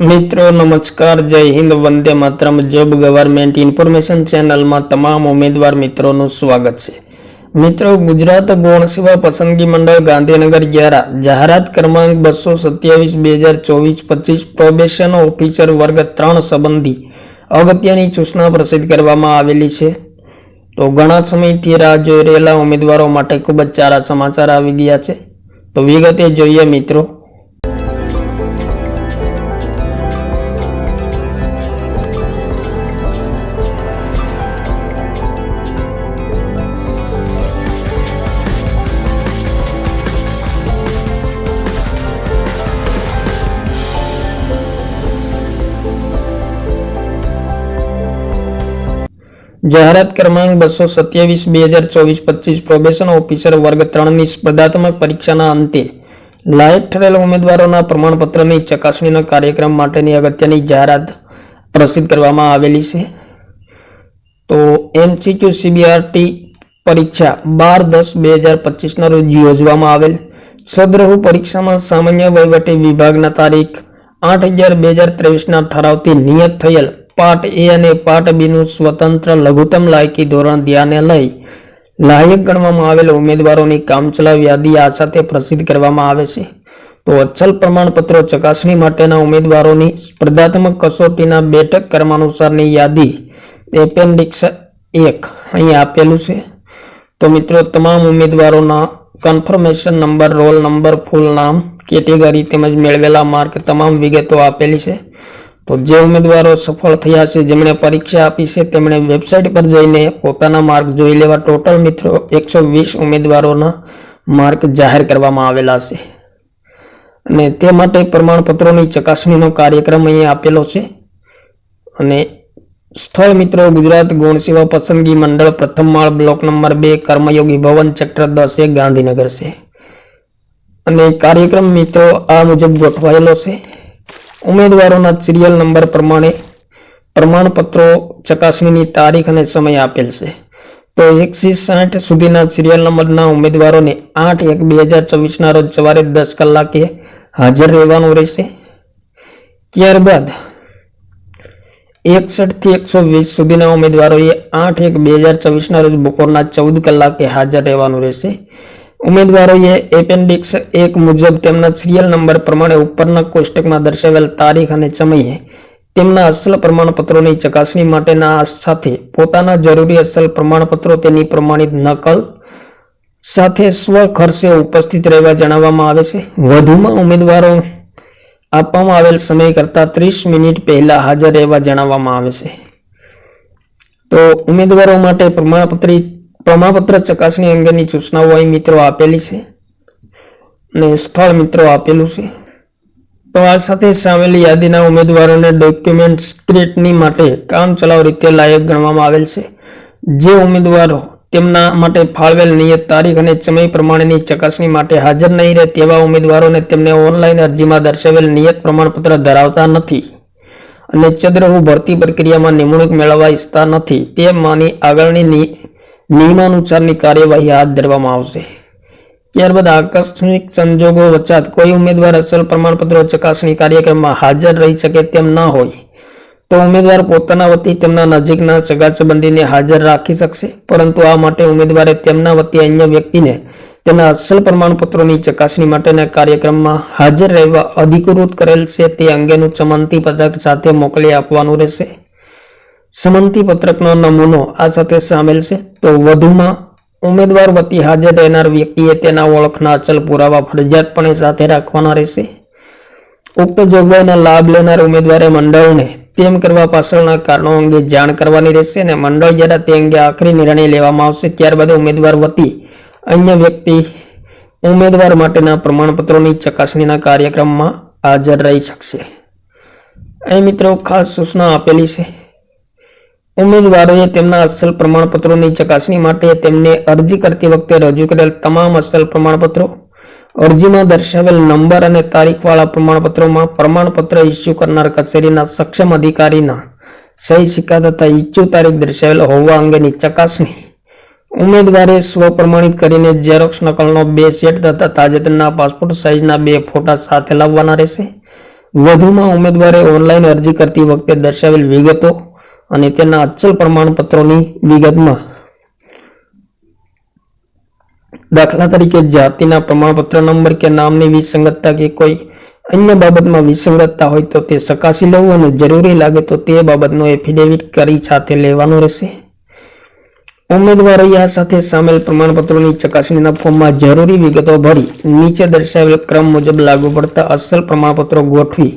મિત્રો, નમસ્કાર, જય હિન્દ, વંદે માતરમ. જોબ ગવર્મેન્ટ ઇન્ફોર્મેશન ચેનલમાં તમામ ઉમેદવાર મિત્રોનું સ્વાગત છે. મિત્રો, ગુજરાત ગૌણ સેવા પસંદગી મંડળ ગાંધીનગર દ્વારા જાહેરાત ક્રમાંક બસો સત્યાવીસ, બે હજાર ચોવીસ, પચીસ પ્રોબેશન ઓફિસર વર્ગ ત્રણ સંબંધી અગત્યની સૂચના પ્રસિદ્ધ કરવામાં આવેલી છે. તો ઘણા સમયથી રાહ જોઈ રહેલા ઉમેદવારો માટે ખૂબ જ સારા સમાચાર આવી ગયા છે. તો વિગતે જોઈએ મિત્રો જાહેરાત ક્રમાંક બસો સત્યાવીસ, બે હજાર ચોવીસ, પચીસ પ્રોબેશન ઓફિસર વર્ગ ત્રણની સ્પર્ધાત્મક પરીક્ષાના અંતે લાયક ઠરેલ ઉમેદવારોના પ્રમાણપત્રની ચકાસણીના કાર્યક્રમ માટેની અગત્યની જાહેરાત પ્રસિદ્ધ કરવામાં આવેલી છે. તો એમસીક્યુ સીબીઆરટી પરીક્ષા બાર દસ બે હજાર પચીસના રોજ યોજવામાં આવેલ. સદ્રહુ પરીક્ષામાં સામાન્ય વહીવટી વિભાગના તારીખ આઠ અગિયાર બે હજાર ત્રેવીસના ઠરાવથી નિયત થયેલ પાર્ટ એ અને પાર્ટ બીનું સ્વતંત્ર લઘુત્તમ લાયકી ધોરણ ધ્યાને લઈ લાયક ગણવામાં આવેલ ઉમેદવારોની કામચલાઉ યાદી આ સાથે પ્રસિદ્ધ કરવામાં આવે છે. તો અચલ પ્રમાણપત્રો ચકાસણી માટેના ઉમેદવારોની સ્પર્ધાત્મક કસોટીના બેઠક ક્રમાનુસારની યાદી એપેન્ડિક્સ એક અહીં આપેલું છે. તો મિત્રો, તમામ ઉમેદવારોના confirmation number, roll number, full નામ, કેટેગરી તેમજ મેળવેલા માર્ક તમામ વિગતો આપેલી છે. તો જે ઉમેદવારો સફળ થયા છે, જેમણે પરીક્ષા આપી છે, તેમણે વેબસાઇટ પર જઈને પોતાના માર્ક જોઈ લેવા ટોટલ મિત્રો એકસો વીસ ઉમેદવારોના માર્ક જાહેર કરવામાં આવેલા છે. અને તે માટે પ્રમાણપત્રોની ચકાસણીનો કાર્યક્રમ અહીં આપેલો છે. અને સ્થળ મિત્રો, ગુજરાત ગૌણ સેવા પસંદગી મંડળ પ્રથમ માળ બ્લોક નંબર બે, કર્મયોગી ભવન સેક્ટર દસ એ ગાંધીનગર છે. અને કાર્યક્રમ મિત્રો આ મુજબ ગોઠવાયેલો છે. ઉમેદવારોના સિરિયલ નંબર પ્રમાણે પ્રમાણપત્રો, ચકાસણીની તારીખ અને સમય આપેલ છે. તો એકથી સાઠ સુધીના સિરિયલ નંબરના ઉમેદવારોને આઠ એક બે હજાર ચોવીસના રોજ સવારે દસ કલાકે હાજર રહેવાનું રહેશે. ત્યારબાદ એકસઠથી એકસો વીસ સુધીના ઉમેદવારોએ આઠ એક બે હજાર ચોવીસના રોજ બપોરના ચૌદ કલાકે હાજર રહેવાનું રહેશે. ઉમેદવારોએ એપેન્ડિક્સ એક મુજબ તેમના સિરિયલ નંબર પ્રમાણે ઉપરના કોષ્ટકમાં દર્શાવેલ તારીખ અને સમયે તેમના અસલ પ્રમાણપત્રોની ચકાસણી માટેના સાથે પોતાના જરૂરી અસલ પ્રમાણપત્રો તેની પ્રમાણિત નકલ સાથે સ્વ ખર્ચે ઉપસ્થિત રહેવા જણાવવામાં આવે છે. વધુમાં ઉમેદવારો આપવામાં આવેલ સમય કરતાં ત્રીસ મિનિટ પહેલા હાજર રહેવા જણાવવામાં આવે છે. તો ઉમેદવારો માટે પ્રમાણપત્રી પ્રમાણપત્ર ચકાસણી અંગેની સૂચનાઓ અહીં મિત્રો આપેલી છે અને સ્થળ મિત્રો આપેલું છે. તો આ સાથે સામેલી યાદીના ઉમેદવારોને ડોક્યુમેન્ટ સ્ક્રિપ્ટની માટે કામચલાઉ રીતે લાયક ગણવામાં આવેલ છે. જે ઉમેદવારો તેમના માટે ફાળવેલ નિયત તારીખ અને સમય પ્રમાણેની ચકાસણી માટે હાજર નહીં રહે તેવા ઉમેદવારોને તેમને ઓનલાઈન અરજીમાં દર્શાવેલ નિયત પ્રમાણપત્ર ધરાવતા નથી અને ચંદ્રહુ ભરતી પ્રક્રિયામાં નિમણૂક મેળવવા ઈચ્છતા નથી. તે માની આગળની નિયમાનુસારની કાર્યવાહી હાથ ધરવામાં આવશે. ત્યારબાદ આકસ્મિક સંજોગો વચ્ચાત કોઈ ઉમેદવાર અસલ પ્રમાણપત્રો ચકાસણી કાર્યક્રમમાં હાજર રહી શકે તેમ ન હોય, તો ઉમેદવાર પોતાના વતી તેમના નજીકના સગા સંબંધીને હાજર રાખી શકશે. પરંતુ આ માટે ઉમેદવારે તેમના વતી અન્ય વ્યક્તિને તેના અસલ પ્રમાણપત્રોની ચકાસણી માટેના કાર્યક્રમમાં હાજર રહેવા અધિકૃત કરેલ છે તે અંગેનું ચમંતી પત્રક સાથે મોકલી આપવાનું રહેશે. સંમતિ પત્રકનો નમૂનો આ સાથે સામેલ છે. તો વધુમાં, ઉમેદવાર વતી હાજર રહેનાર વ્યક્તિએ તેના ઓળખના અચલ પુરાવા ફરજિયાતપણે સાથે રાખવાના રહેશે. ઉક્ત જોગવાઈના લાભ લેનાર ઉમેદવારે મંડળને તેમ કરવા પાછળના કારણો અંગે જાણ કરવાની રહેશે અને મંડળ જ્યારે તે અંગે આખરી નિર્ણય લેવામાં આવશે, ત્યારબાદ ઉમેદવાર વતી અન્ય વ્યક્તિ ઉમેદવાર માટેના પ્રમાણપત્રોની ચકાસણીના કાર્યક્રમમાં હાજર રહી શકશે. અહીં મિત્રો ખાસ સૂચના આપેલી છે. ઉમેદવારોએ તેમના અસલ પ્રમાણપત્રોની ચકાસણી માટે તેમને અરજી કરતી વખતે રજૂ કરેલ તમામ અસલ પ્રમાણપત્રો, અરજીમાં દર્શાવેલ નંબર અને તારીખવાળા પ્રમાણપત્રોમાં પ્રમાણપત્ર ઇસ્યુ કરનાર કચેરીના સક્ષમ અધિકારીના સહી સિક્કા તથા ઇચ્છુ તારીખ દર્શાવેલ હોવા અંગેની ચકાસણી. ઉમેદવારે સ્વપ્રમાણિત કરીને ઝેરોક્સ નકલનો બે સેટ તથા તાજેતરના પાસપોર્ટ સાઇઝના બે ફોટા સાથે લાવવાના રહેશે. વધુમાં ઉમેદવારે ઓનલાઈન અરજી કરતી વખતે દર્શાવેલ વિગતો અને તેના અચલ પ્રમાણપત્રોની વિગતમાં. દાખલા તરીકે જાતિના પ્રમાણપત્ર નંબર કે નામની વિસંગતતા કે કોઈ અન્ય બાબતમાં વિસંગતતા હોય તો તે ચકાસી લેવું અને જરૂરી લાગે તો તે બાબતનો એફિડેવિટ કરી સાથે લેવાનું રહેશે. ઉમેદવારોએ આ સાથે સામેલ પ્રમાણપત્રોની ચકાસણીના ફોર્મમાં જરૂરી વિગતો ભરી નીચે દર્શાવેલ ક્રમ મુજબ લાગુ પડતા અસલ પ્રમાણપત્રો ગોઠવી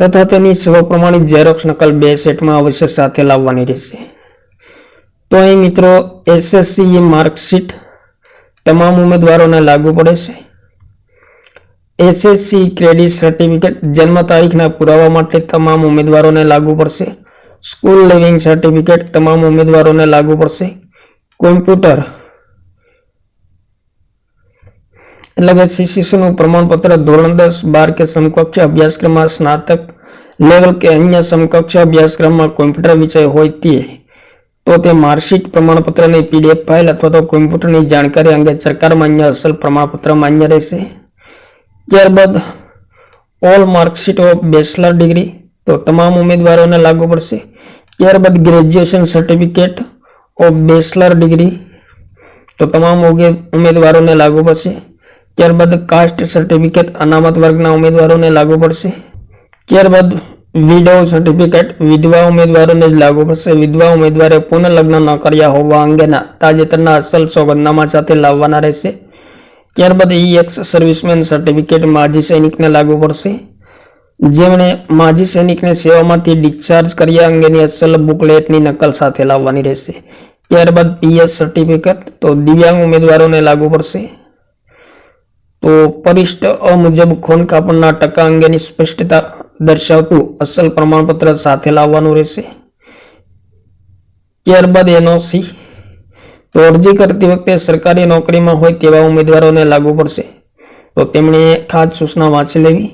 તથા તેની સ્વપ્રમાણિત ઝેરોક્ષ નકલ બે સેટમાં અવશ્ય સાથે લાવવાની રહેશે. તો અહીં મિત્રો એસએસસી માર્કશીટ તમામ ઉમેદવારોને લાગુ પડે છે. એસએસસી ક્રેડિટ સર્ટિફિકેટ જન્મ તારીખના પુરાવા માટે તમામ ઉમેદવારોને લાગુ પડશે. સ્કૂલ લિવિંગ સર્ટિફિકેટ તમામ ઉમેદવારોને લાગુ પડશે. કોમ્પ્યુટર એટલે કે સીસીસીનું પ્રમાણપત્ર ધોરણ દસ, બાર કે સમકક્ષ અભ્યાસક્રમમાં સ્નાતક લેવલ કે અન્ય સમકક્ષ અભ્યાસક્રમમાં કોમ્પ્યુટર વિષય હોય તે, તો તે માર્કશીટ પ્રમાણપત્રની પીડીએફ ફાઇલ અથવા તો કોમ્પ્યુટરની જાણકારી અંગે સરકાર માન્ય અસલ પ્રમાણપત્ર માન્ય રહેશે. ત્યારબાદ all marksheet of bachelor degree તો તમામ ઉમેદવારોને લાગુ પડશે. ત્યારબાદ graduation certificate of bachelor degree તો તમામ ઉમેદવારોને લાગુ પડશે. ત્યારબાદ કાસ્ટ સર્ટિફિકેટ અનામત વર્ગના ઉમેદવારોને લાગુ પડશે. ત્યારબાદ વિડો સર્ટિફિકેટ વિધવા ઉમેદવારોને જ લાગુ પડશે. વિધવા ઉમેદવારે પુનઃલગ્ન ન કર્યા હોવા અંગેના તાજેતરના અસલ સોગંદનામા સાથે લાવવાના રહેશે. ત્યારબાદ ઈ એક્સ સર્વિસમેન સર્ટિફિકેટ માજી સૈનિકને લાગુ પડશે. જેમણે માજી સૈનિકને સેવામાંથી ડિસ્ચાર્જ કર્યા અંગેની અસલ બુકલેટની નકલ સાથે લાવવાની રહેશે. ત્યારબાદ પીએસ સર્ટિફિકેટ તો દિવ્યાંગ ઉમેદવારોને લાગુ પડશે. તો પરિષ્ઠ અ મુજબ ખૂન કાપડના ટકા અંગેની સ્પષ્ટતા દર્શાવતું અસલ પ્રમાણપત્ર સાથે લાવવાનું રહેશે. ત્યારબાદ એનઓસી તો અરજી કરતી વખતે સરકારી નોકરીમાં હોય તેવા ઉમેદવારોને લાગુ પડશે. તો તેમણે ખાસ સૂચના વાંચી લેવી.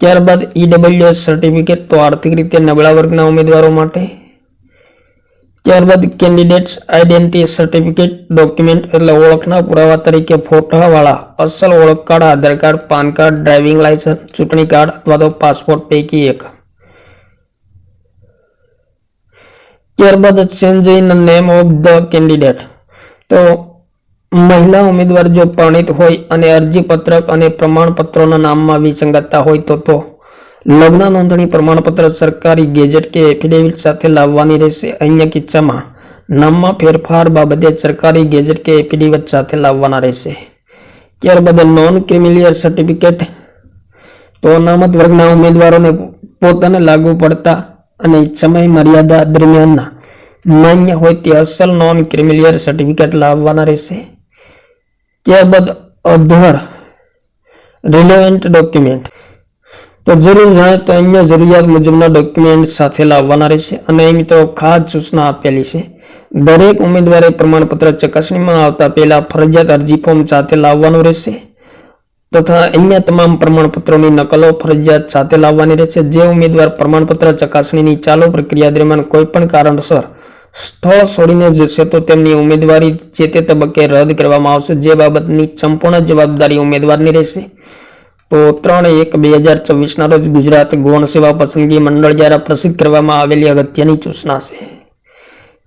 ત્યારબાદ ઈડબ્લ્યુએસ સર્ટિફિકેટ તો આર્થિક રીતે નબળા વર્ગના ઉમેદવારો માટે ત્યારબાદ કેન્ડિડેટ્સ આઈડેન્ટિટી સર્ટિફિકેટ ડોક્યુમેન્ટ એટલે ઓળખના પુરાવા તરીકે ફોટાવાળા, અસલ ઓળખ card Aadhaar card, PAN card, driving licence ચૂંટણી કાર્ડ અથવા તો પાસપોર્ટ પૈકી એક. ત્યારબાદ change in name of the candidate. તો મહિલા ઉમેદવાર જો પરણિત હોય અને અરજી પત્રક અને પ્રમાણપત્રોના નામમાં વિસંગતતા હોય તો તો લગ્ન નોંધણી પ્રમાણપત્ર સરકારી ગેજેટ કે એફિડેવિટ સાથે લાવવાની રહેશે. અન્ય કિસ્સામાં નામમાં ફેરફાર બાબતે સરકારી ગેજેટ કે એફિડેવિટ સાથે લાવવાના રહેશે. ત્યારબાદ નોન ક્રિમિલિયર સર્ટિફિકેટ તો અનામત વર્ગના ઉમેદવારોને પોતાને લાગુ પડતા અને સમય મર્યાદા દરમિયાનના માન્ય હોય તે અસલ નોન ક્રિમિલિયર સર્ટિફિકેટ લાવવાના રહેશે. ત્યારબાદ અધર રિલેવન્ટ ડોક્યુમેન્ટ તો જરૂર જણાય તો અહીંયા જરૂરિયાત મુજબના ડોક્યુમેન્ટ સાથે લાવવાના રહેશે અને અહીં મિત્રો ખાસ સૂચના આપેલી છે. દરેક ઉમેદવારે પ્રમાણપત્ર ચકાસણીમાં આવતા પહેલા ફરજિયાત અરજી ફોર્મ સાથે લાવવાનું રહેશે તથા અન્ય તમામ પ્રમાણપત્રોની નકલો ફરજિયાત સાથે લાવવાની રહેશે. જે ઉમેદવાર પ્રમાણપત્ર ચકાસણીની ચાલુ પ્રક્રિયા દરમિયાન કોઈપણ કારણસર સ્થળ છોડીને જશે તો તેમની ઉમેદવારી જે તે તબક્કે રદ કરવામાં આવશે. જે બાબતની સંપૂર્ણ જવાબદારી ઉમેદવારની રહેશે. તો ત્રણ એક બે હજાર ચોવીસના રોજ ગુજરાત ગૌણ સેવા પસંદગી મંડળ દ્વારા પ્રસિદ્ધ કરવામાં આવેલી અગત્યની સૂચના છે.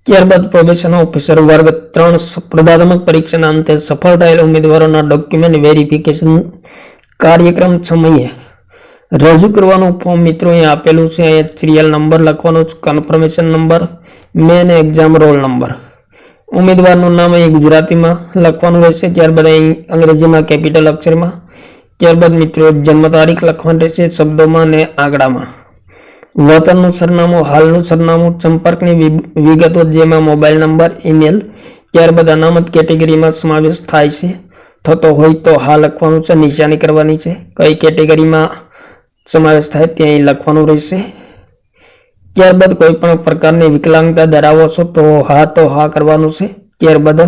ત્યારબાદ પ્રોબેશન ઓફિસર વર્ગ ત્રણ સ્પર્ધાત્મક પરીક્ષાના અંતે સફળ થયેલ ઉમેદવારોના ડોક્યુમેન્ટ વેરિફિકેશન કાર્યક્રમ સમયે રજૂ કરવાનું ફોર્મ મિત્રો અહીં આપેલું છે. અહીંયા સિરિયલ નંબર લખવાનો confirmation number main exam roll number ઉમેદવારનું નામ અહીં ગુજરાતીમાં લખવાનું રહેશે. ત્યારબાદ અહીં અંગ્રેજીમાં કેપિટલ અક્ષરમાં ત્યારબાદ મિત્રો જન્મ તારીખ લખવાની રહેશે શબ્દોમાં અને આંકડામાં વતનનું સરનામું, હાલનું સરનામું, સંપર્કની વિગતો જેમાં મોબાઈલ નંબર, ઈમેલ, ત્યારબાદ અનામત કેટેગરીમાં સમાવેશ થાય છે. થતો હોય તો હા લખવાનું છે, નિશાની કરવાની છે. કઈ કેટેગરીમાં સમાવેશ થાય તે અહીં લખવાનું રહેશે. ત્યારબાદ કોઈ પણ પ્રકારની વિકલાંગતા ધરાવો છો તો હા તો હા કરવાનું છે. ત્યારબાદ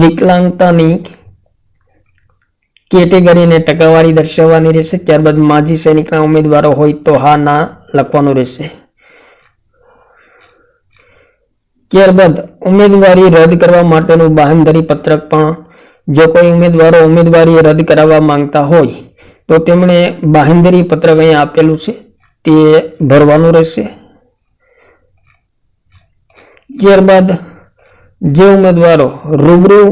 વિકલાંગતાની કેટેગરીને ટકાવારી દર્શાવવાની રહેશે. ત્યારબાદ માજી સૈનિકના ઉમેદવારો હોય તો હા, ના લખવાનું રહેશે. ત્યારબાદ ઉમેદવારી રદ કરવા માટેનું બાંહેધરી પત્રક પણ જો કોઈ ઉમેદવારો ઉમેદવારી રદ કરાવવા માંગતા હોય, તો તેમણે બાહેંધરી પત્રક અહીંયા આપેલું છે. તે ભરવાનું રહેશે. ત્યારબાદ જે ઉમેદવારો રૂબરૂ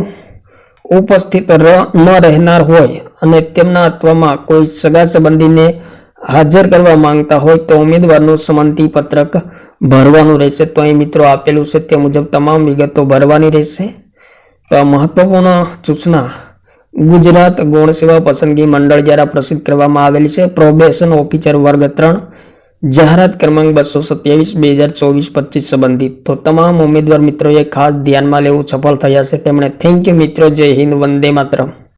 ઉપસ્થિત ન રહેનાર હોય અને તેમના અથવામાં કોઈ સગા સંબંધીને હાજર કરવા માંગતા હોય તો ઉમેદવારનું સંમતિ પત્રક ભરવાનું રહેશે. તો અહીં મિત્રો આપેલું છે તે મુજબ તમામ વિગતો ભરવાની રહેશે. તો આ મહત્વપૂર્ણ સૂચના, ગુજરાત ગૌણ સેવા પસંદગી મંડળ દ્વારા પ્રસિદ્ધ કરવામાં આવેલી છે. પ્રોબેશન ઓફિસર વર્ગ ત્રણ જાહેરાત ક્રમાંક બસો સત્યાવીસ, બે હજાર ચોવીસ, પચીસ સંબંધિત. તો તમામ ઉમેદવાર મિત્રોએ ખાસ ધ્યાનમાં લેવું સફળ થયા છે. તેમણે થેન્ક યુ મિત્રો, જય હિન્દ, વંદે માતરમ.